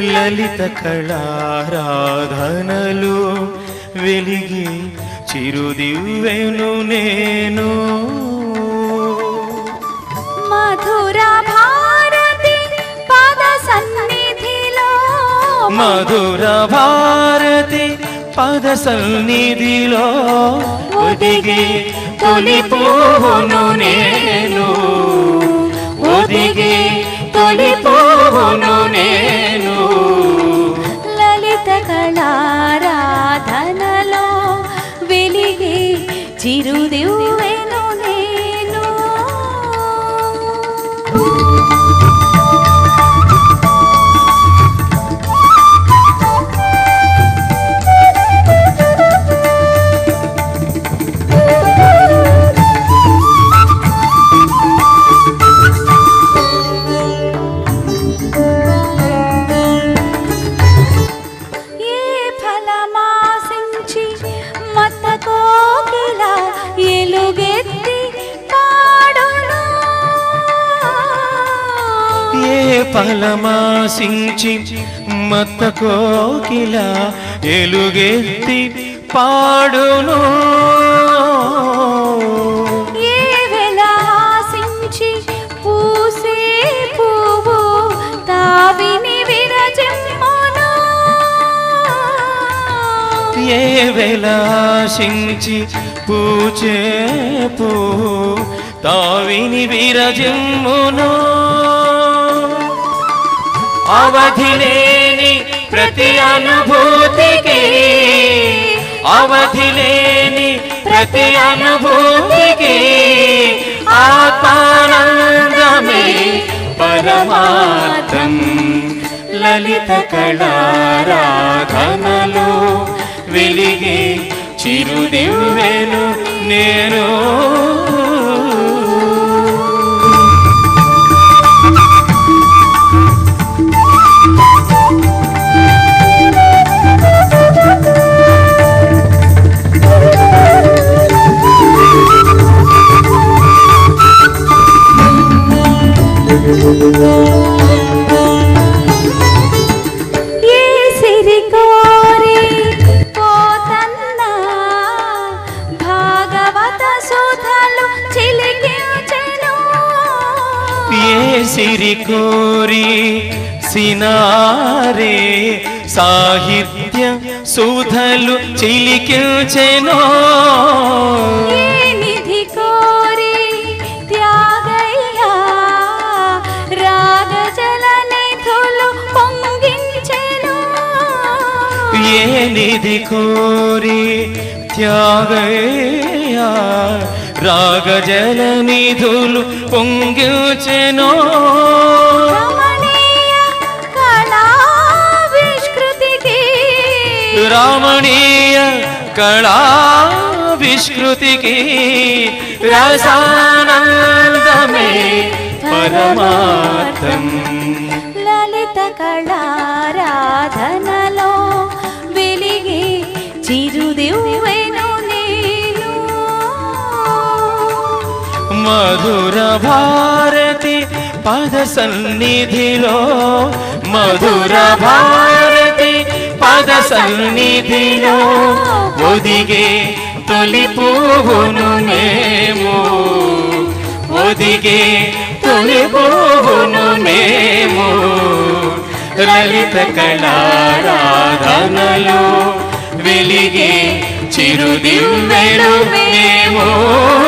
లలిత కళారాధనలు వెలిగి చిరుదివ్వెను నేను. మధుర భారతి పద సన్నిధిలో. మధుర భారతి పద సన్నిధిలో ఒదిగి తొలి పువ్వును నేను. ఒదిగి తొలి పువ్వును నేను. చిరుదివ్వెను ఫలమాసించి మత్త కోకిల ఎలుగెత్తి పాడును. ఏ వెలాసించి పూచే పూ తావిని విరజమ్మును. అవధి లేని ప్రతి అనుభూతికి. అవధి లేని ప్రతి అనుభూతికి. ఆత్మానందమే పరమార్థం. లలిత కళారాధనలో వెలిగి చిరుదివ్వెను నేను. సిరి కోరి సినారే సాహిత్య సుధలు చిలికిల్చెనో ఏ నిధి కోరి త్యాగయ్యా రాగజల నిధులు పొంగించెను. ఏ నిధి కోరి త్యాగయ్యా రాగజల నిధులు పొంగిల్చెనో. రమణీయ కళా విస్కృతికి రసానందమే పరమార్థం. లలిత కళారాధనలో మధుర భారతి పద సన్నిధిలో. మధుర భారతి పద సన్నిధిలో. ఒదిగే తొలి పువ్వును మేము. ఒదిగే తొలి పువ్వును మేము. లలిత కళారాధనలో వెలిగే చిరుదివ్వెను మేము.